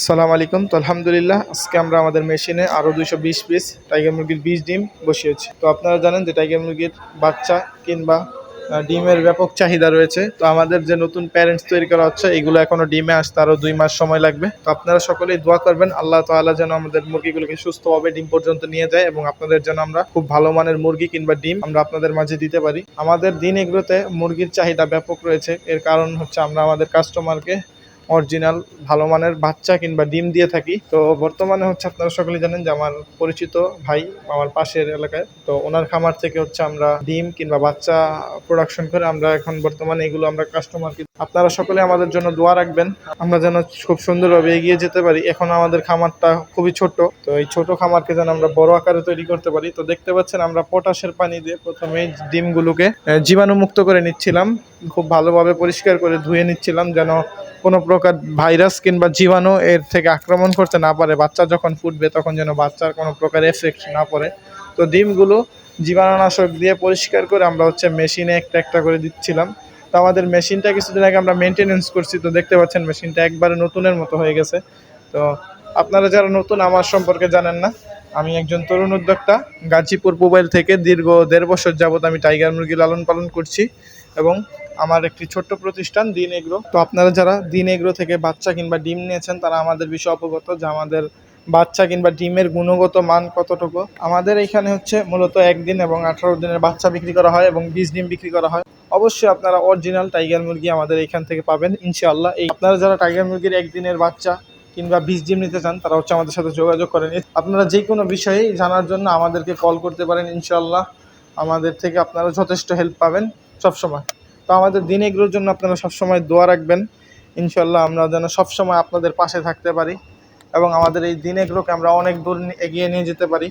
সালাম আলাইকুম। তো আলহামদুলিল্লাহ, আজকে আমরা আমাদের মেশিনে আরও দুইশো বিশ পিস টাইগার মুরগির বীজ, ডিম বসিয়েছি। তো আপনারা জানেন যে টাইগার মুরগির বাচ্চা কিংবা ডিমের ব্যাপক চাহিদা রয়েছে। তো আমাদের যে নতুন প্যারেন্টস তৈরি করা হচ্ছে, এগুলো এখনও ডিমে আসতে আরও দুই মাস সময় লাগবে। তো আপনারা সকলেই দোয়া করবেন, আল্লাহ তাআলা যেন আমাদের মুরগিগুলোকে সুস্থভাবে ডিম পর্যন্ত নিয়ে যায় এবং আপনাদের যেন আমরা খুব ভালো মানের মুরগি কিংবা ডিম আমরা আপনাদের মাঝে দিতে পারি। আমাদের দিন এগুলোতে মুরগির চাহিদা ব্যাপক রয়েছে। এর কারণ হচ্ছে আমরা আমাদের কাস্টমারকে অরিজিনাল, ভালো মানের বাচ্চা কিংবা ডিম দিয়ে থাকি। তো বর্তমানে হচ্ছে আপনারা সকলে জানেন যে আমার পরিচিত ভাই আমার পাশের এলাকায়। তো ওনার খামার থেকে হচ্ছে আমরা ডিম কিংবা বাচ্চা প্রোডাকশন করে আমরা এখন বর্তমানে এগুলো আমরা কাস্টমারকে আপনারা সকলে আমাদের জন্য দোয়া রাখবেন। আমরা যেন খুব সুন্দরভাবে এগিয়ে যেতে পারি। এখন আমাদের খামারটা খুবই ছোট। তো এই ছোট খামারকে যেন আমরা বড় আকারে তৈরি করতে পারি। তো দেখতে পাচ্ছেন আমরা পটাশের পানি দিয়ে প্রথমে ডিমগুলোকে জীবাণুমুক্ত করে নিচ্ছিলাম। খুব ভালোভাবে পরিষ্কার করে ধুয়ে নিচ্ছিলাম যেন কোনো প্রকার ভাইরাস কিংবা জীবাণু এর থেকে আক্রমণ করতে না পারে, বাচ্চা যখন ফুটবে তখন যেন বাচ্চার কোনো প্রকার এফেক্ট না পড়ে। তো ডিমগুলো জীবাণুনাশক দিয়ে পরিষ্কার করে আমরা হচ্ছে মেশিনে একটা একটা করে দিচ্ছিলাম। তো আমাদের মেশিনটা কিছুদিন আগে আমরা মেনটেনেন্স করছি, তো দেখতে পাচ্ছেন মেশিনটা একবারে নতুনের মতো হয়ে গেছে। তো আপনারা যারা নতুন, আমার সম্পর্কে জানেন না। আমি একজন তরুণ উদ্যোক্তা, গাজীপুর মোবাইল থেকে দীর্ঘ দেড় বছর যাবত আমি টাইগার মুরগি লালন পালন করছি এবং আমার একটি ছোট্ট প্রতিষ্ঠান, দিন এগ্রো। তো আপনারা যারা দিন এগ্রো থেকে বাচ্চা কিংবা ডিম নিয়েছেন, তারা আমাদের বিষয়ে অবগত যে আমাদের বাচ্চা কিংবা ডিমের গুণগত মান কতটুকু। আমাদের এখানে হচ্ছে মূলত একদিন এবং আঠারো দিনের বাচ্চা বিক্রি করা হয় এবং বিশ ডিম বিক্রি করা হয়। অবশ্যই আপনারা অরিজিনাল টাইগার মুরগি আমাদের এখান থেকে পাবেন, ইনশাআল্লাহ। এই আপনারা যারা টাইগার মুরগির একদিনের বাচ্চা কিংবা বীজ ডিম নিতে চান, তারা হচ্ছে আমাদের সাথে যোগাযোগ করেন আপনারা যে কোনো বিষয়ে জানার জন্য আমাদেরকে কল করতে পারেন, ইনশাআল্লাহ। আমাদের থেকে আপনারা যথেষ্ট হেল্প পাবেন সবসময়। তো আমাদের দিন এগুলোর জন্য আপনারা সবসময় দোয়া রাখবেন। ইনশাল্লাহ আমরা যেন সবসময় আপনাদের পাশে থাকতে পারি এবং আমাদের এই দিন এগুলোকে আমরা অনেক দূর এগিয়ে নিয়ে যেতে পারি।